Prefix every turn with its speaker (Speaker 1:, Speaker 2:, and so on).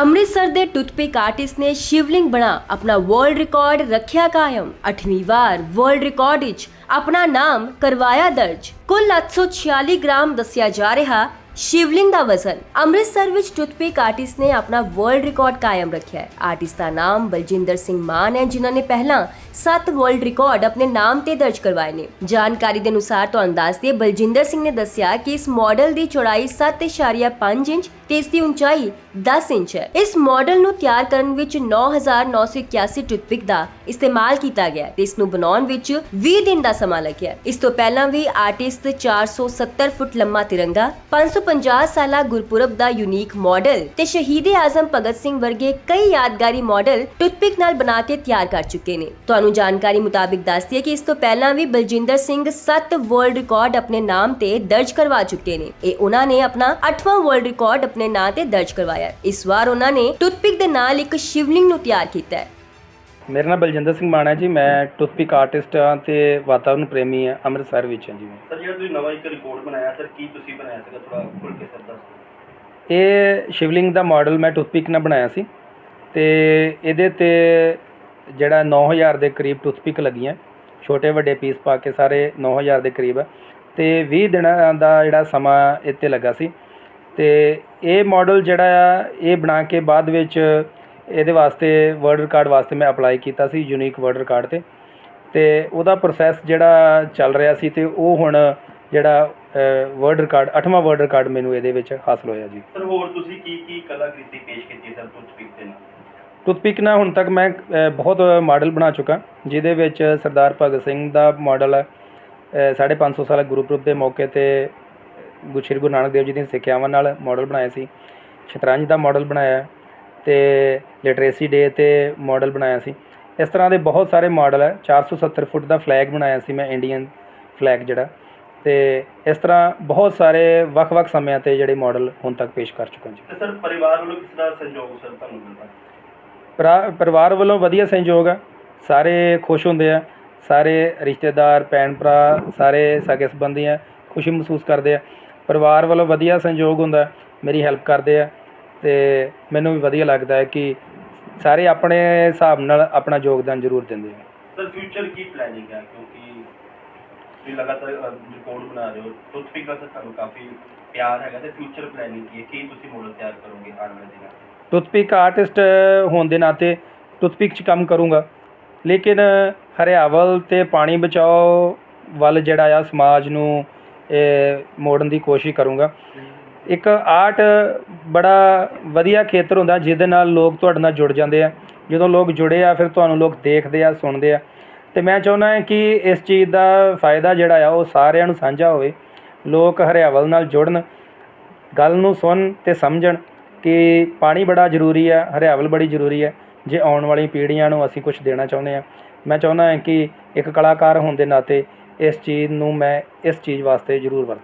Speaker 1: ਅੰਮ੍ਰਿਤਸਰ ਦੇ ਟੁੱਥਪਿਕ ਆਰਟਿਸਟ ਨੇ ਸ਼ਿਵਲਿੰਗ ਬਣਾ ਆਪਣਾ ਵਰਲਡ ਰਿਕਾਰਡ ਰੱਖਿਆ ਕਾਇਮ। 8ਵੀਂ ਵਾਰ ਵਰਲਡ ਰਿਕਾਰਡ ਵਿੱਚ ਆਪਣਾ ਨਾਮ ਕਰਵਾਇਆ ਦਰਜ। ਕੁੱਲ 846 ਗ੍ਰਾਮ ਦੱਸਿਆ ਜਾ ਰਿਹਾ ਸ਼ਿਵਲਿੰਗ ਦਾ ਵਜ਼ਨ। ਅੰਮ੍ਰਿਤਸਰ ਵਿੱਚ ਟੁੱਥਪਿਕ ਆਰਟਿਸਟ ਨੇ ਆਪਣਾ ਵਰਲਡ ਰਿਕਾਰਡ ਕਾਇਮ ਰੱਖਿਆ ਹੈ। ਆਰਟਿਸਟ ਦਾ ਨਾਮ ਬਲਜਿੰਦਰ ਸਿੰਘ ਮਾਨ ਹੈ, ਜਿਨ੍ਹਾਂ ਨੇ ਪਹਿਲਾਂ 7 ਵਰਲਡ ਰਿਕਾਰਡ ਆਪਣੇ ਨਾਮ ਤੇ ਦਰਜ ਕਰਵਾਏ ਨੇ। ਜਾਣਕਾਰੀ ਦੇ ਅਨੁਸਾਰ ਤੁਹਾਨੂੰ ਦੱਸ ਦਈਏ, ਬਲਜਿੰਦਰ ਸਿੰਘ ਨੇ ਦੱਸਿਆ ਕਿ ਇਸ ਮਾਡਲ ਦੀ ਚੌੜਾਈ 7.5 ਇੰਚ ਤੇ ਇਸ ਦੀ ਉਚਾਈ 10 ਇੰਚ ਹੈ। ਇਸ ਮਾਡਲ ਨੂੰ ਤਿਆਰ ਕਰਨ ਵਿੱਚ 9981 ਟੁੱਥਪਿਕ ਦਾ ਇਸਤੇਮਾਲ ਕੀਤਾ ਗਿਆ ਤੇ ਇਸ ਨੂੰ ਬਣਾਉਣ ਵਿੱਚ 20 ਦਿਨ ਦਾ ਸਮਾਂ ਲੱਗਿਆ ਇਸ ਤੋਂ ਪਹਿਲਾਂ ਵੀ ਆਰਟਿਸਟ 470 ਫੁੱਟ ਲੰਮਾ ਤਿਰੰਗਾ 550 ਸਾਲਾ ਗੁਰਪੁਰਬ ਦਾ ਯੂਨੀਕ ਮਾਡਲ ਤੇ ਸ਼ਹੀਦ ਆਜ਼ਮ ਭਗਤ ਸਿੰਘ ਵਰਗੇ ਕਈ ਯਾਦਗਾਰੀ ਮਾਡਲ ਟੁੱਥਪਿਕ ਨਾਲ ਬਣਾ ਕੇ ਤਿਆਰ ਕਰ ਚੁੱਕੇ ਨੇ। ਤੁਹਾਨੂੰ ਜਾਣਕਾਰੀ ਮੁਤਾਬਿਕ ਦੱਸਦੀ ਹੈ ਕਿ ਇਸ ਤੋਂ ਪਹਿਲਾਂ ਵੀ ਬਲਜਿੰਦਰ ਸਿੰਘ 7 ਵਰਲਡ ਰਿਕਾਰਡ ਆਪਣੇ ਨਾਮ ਤੇ ਦਰਜ ਕਰਵਾ ਚੁੱਕੇ ਨੇ। ਇਹ ਉਹਨਾਂ ਨੇ ਆਪਣਾ 8ਵਾਂ ਵਰਲਡ ਰਿਕਾਰਡ ਆਪਣੇ ਨਾਂ ਤੇ ਦਰਜ ਕਰਵਾਇਆ। ਇਸ ਵਾਰ ਉਹਨਾਂ ਨੇ ਟੁੱਥਪਿਕ ਦੇ ਨਾਲ ਇੱਕ ਸ਼ਿਵਲਿੰਗ ਨੂੰ ਤਿਆਰ ਕੀਤਾ ਹੈ।
Speaker 2: ਮੇਰਾ ਨਾਮ ਬਲਜਿੰਦਰ ਸਿੰਘ ਮਾਣਾ ਹੈ ਜੀ ਮੈਂ ਟੁੱਥਪਿਕ ਆਰਟਿਸਟ ਹਾਂ ਤੇ ਵਾਤਾਵਰਨ ਪ੍ਰੇਮੀ ਹਾਂ ਅੰਮ੍ਰਿਤਸਰ ਵਿੱਚ ਹਾਂ ਜੀ ਮੈਂ।
Speaker 3: ਸਰ ਜਿਹੜਾ ਤੁਸੀਂ ਨਵਾਂ ਇੱਕ ਰਿਕਾਰਡ ਬਣਾਇਆ ਸਰ ਕੀ ਤੁਸੀਂ ਬਣਾਇਆ ਸੀਗਾ? ਥੋੜਾ ਖੁੱਲ ਕੇ ਸਰ ਦੱਸੋ
Speaker 2: ਇਹ ਸ਼ਿਵਲਿੰਗ ਦਾ ਮਾਡਲ ਮੈਂ ਟੁੱਥਪਿਕ ਨਾਲ ਬਣਾਇਆ ਸੀ ਤੇ ਇਹਦੇ ਤੇ ਜਿਹੜਾ 9000 ਦੇ ਕਰੀਬ ਟੁੱਥਪਿਕ ਲੱਗੀਆਂ। ਛੋਟੇ ਵੱਡੇ ਪੀਸ ਪਾ ਕੇ ਸਾਰੇ 9000 ਦੇ ਕਰੀਬ ਹੈ ਤੇ 20 ਦਿਨਾਂ ਦਾ ਜਿਹੜਾ ਸਮਾਂ ਇੱਥੇ ਲੱਗਾ ਸੀ। ਤੇ ਇਹ ਮਾਡਲ ਜਿਹੜਾ ਆ ਇਹ ਬਣਾ ਕੇ ਬਾਅਦ ਵਿੱਚ ਇਹਦੇ ਵਾਸਤੇ ਵਰਲਡ ਰਿਕਾਰਡ ਵਾਸਤੇ ਮੈਂ ਅਪਲਾਈ ਕੀਤਾ ਸੀ ਯੂਨੀਕ ਵਰਲਡ ਰਿਕਾਰਡ ਤੇ ਤੇ ਉਹਦਾ ਪ੍ਰੋਸੈਸ ਜਿਹੜਾ ਚੱਲ ਰਿਹਾ ਸੀ ਤੇ ਉਹ ਹੁਣ ਜਿਹੜਾ ਵਰਲਡ ਰਿਕਾਰਡ 8ਵਾਂ ਵਰਲਡ ਰਿਕਾਰਡ ਮੈਨੂੰ ਇਹਦੇ ਵਿੱਚ ਹਾਸਲ ਹੋਇਆ ਜੀ।
Speaker 3: ਸਰ ਹੋਰ ਤੁਸੀਂ ਕੀ ਕੀ ਕਲਾਕ੍ਰਿਤੀ ਪੇਸ਼ ਕੀਤੀ ਸਰ ਟੁੱਥ ਪਿਕ ਦੇ ਨਾਲ?
Speaker 2: ਟੁੱਥਪਿਕ ਨਾਲ ਹੁਣ ਤੱਕ ਮੈਂ ਬਹੁਤ ਮਾਡਲ ਬਣਾ ਚੁੱਕਾ ਜਿਹਦੇ ਵਿੱਚ ਸਰਦਾਰ ਭਗਤ ਸਿੰਘ ਦਾ ਮਾਡਲ ਹੈ ਅ, ਸਾਢੇ ਪੰਜ ਸੌ ਸਾਲਾ ਗੁਰਪੁਰਬ ਦੇ ਮੌਕੇ ਤੇ ਗੁਰੂ ਸ਼੍ਰੀ ਗੁਰੂ ਨਾਨਕ ਦੇਵ ਜੀ ਦੀਆਂ ਸਿੱਖਿਆਵਾਂ ਨਾਲ ਮਾਡਲ ਬਣਾਇਆ ਸੀ। ਸ਼ਤਰੰਜ ਦਾ ਮਾਡਲ ਬਣਾਇਆ ਤੇ ਲਿਟਰੇਸੀ ਡੇ ਤੇ ਮਾਡਲ ਬਣਾਇਆ ਸੀ। ਇਸ ਤਰ੍ਹਾਂ ਦੇ ਬਹੁਤ ਸਾਰੇ ਮਾਡਲ ਹੈ 470 ਫੁੱਟ ਦਾ ਫਲੈਗ ਬਣਾਇਆ ਸੀ ਮੈਂ ਇੰਡੀਅਨ ਫਲੈਗ ਜਿਹੜਾ। ਤੇ ਇਸ ਤਰ੍ਹਾਂ ਬਹੁਤ ਸਾਰੇ ਵੱਖ-ਵੱਖ ਸਮਿਆਂ ਤੇ ਜਿਹੜੇ ਮਾਡਲ ਹੁਣ ਤੱਕ ਪੇਸ਼ ਕਰ ਚੁੱਕਾ ਜੀ।
Speaker 3: ਸਰ ਪਰਿਵਾਰ ਵੱਲੋਂ ਕਿਸ ਤਰ੍ਹਾਂ ਸਹਿਯੋਗ ਸਰ ਤੁਹਾਨੂੰ ਮਿਲਦਾ?
Speaker 2: ਪਰਿਵਾਰ ਵੱਲੋਂ ਵਧੀਆ ਸਹਿਯੋਗ ਆ। ਸਾਰੇ ਖੁਸ਼ ਹੁੰਦੇ ਆ। ਸਾਰੇ ਰਿਸ਼ਤੇਦਾਰ ਭੈਣ ਭਰਾ ਸਾਰੇ ਸਗੇ ਸੰਬੰਧੀ ਆ ਖੁਸ਼ੀ ਮਹਿਸੂਸ ਕਰਦੇ ਆ। ਪਰਿਵਾਰ ਵੱਲੋਂ ਵਧੀਆ ਸਹਿਯੋਗ ਹੁੰਦਾ। ਮੇਰੀ ਹੈਲਪ ਕਰਦੇ ਆ। ਤੇ ਮੈਨੂੰ ਵੀ ਵਧੀਆ ਲੱਗਦਾ ਹੈ ਕਿ ਸਾਰੇ ਆਪਣੇ ਹਿਸਾਬ ਨਾਲ ਆਪਣਾ ਯੋਗਦਾਨ ਜ਼ਰੂਰ ਦਿੰਦੇ ਆ
Speaker 3: ਸਰ ਫਿਊਚਰ ਕੀ ਪਲੈਨਿੰਗ ਹੈ? ਕਿਉਂਕਿ ਤੁਸੀਂ ਲਗਾਤਾਰ ਰਿਕਾਰਡ ਬਣਾ ਰਹੇ ਹੋ। ਟੁੱਥ ਪਿਕ ਦਾ ਸਰ ਤੁਹਾਨੂੰ ਕਾਫੀ ਪਿਆਰ ਹੈਗਾ ਤੇ ਫਿਊਚਰ ਪਲੈਨਿੰਗ ਕੀ ਹੈ? ਕੀ ਤੁਸੀਂ ਮਾਡਲ ਤਿਆਰ ਕਰੋਗੇ ਆਉਣ ਵਾਲੇ ਦਿਨਾਂ 'ਚ
Speaker 2: ਟੁੱਥਪਿਕ ਆਰਟਿਸਟ ਹੋਣ ਦੇ ਨਾਤੇ ਟੁੱਥਪਿਕ 'ਚ ਕੰਮ ਕਰੂੰਗਾ। ਲੇਕਿਨ ਹਰਿਆਵਲ ਤੇ ਪਾਣੀ ਬਚਾਓ ਵੱਲ ਜਿਹੜਾ ਆ ਸਮਾਜ ਨੂੰ ਇਹ ਮੋੜਨ ਦੀ ਕੋਸ਼ਿਸ਼ ਕਰੂੰਗਾ। ਇੱਕ ਆਰਟ ਬੜਾ ਵਧੀਆ ਖੇਤਰ ਹੁੰਦਾ ਜਿਹਦੇ ਨਾਲ ਲੋਕ ਤੁਹਾਡੇ ਨਾਲ ਜੁੜ ਜਾਂਦੇ ਆ। ਜਦੋਂ ਲੋਕ ਜੁੜੇ ਆ, ਫਿਰ ਤੁਹਾਨੂੰ ਲੋਕ ਦੇਖਦੇ ਆ, ਸੁਣਦੇ ਆ। ਤੇ ਮੈਂ ਚਾਹੁੰਦਾ ਹਾਂ ਕਿ ਇਸ ਚੀਜ਼ ਦਾ ਫਾਇਦਾ ਜਿਹੜਾ ਆ, ਉਹ ਸਾਰਿਆਂ ਨੂੰ ਸਾਂਝਾ ਹੋਵੇ। ਲੋਕ ਹਰਿਆਵਲ ਨਾਲ ਜੁੜਨ, ਗੱਲ ਨੂੰ ਸੁਣ ਤੇ ਸਮਝਣ ਕਿ ਪਾਣੀ ਬੜਾ ਜ਼ਰੂਰੀ ਆ, ਹਰਿਆਵਲ ਬੜੀ ਜ਼ਰੂਰੀ ਹੈ ਜੇ ਆਉਣ ਵਾਲੀ ਪੀੜ੍ਹੀਆਂ ਨੂੰ ਅਸੀਂ ਕੁਝ ਦੇਣਾ ਚਾਹੁੰਦੇ ਹਾਂ ਮੈਂ ਚਾਹੁੰਦਾ ਹਾਂ ਕਿ ਇੱਕ ਕਲਾਕਾਰ ਹੋਣ ਦੇ ਨਾਤੇ ਇਸ ਚੀਜ਼ ਨੂੰ ਮੈਂ, ਇਸ ਚੀਜ਼ ਵਾਸਤੇ ਜ਼ਰੂਰ ਵਰਤਾਂ।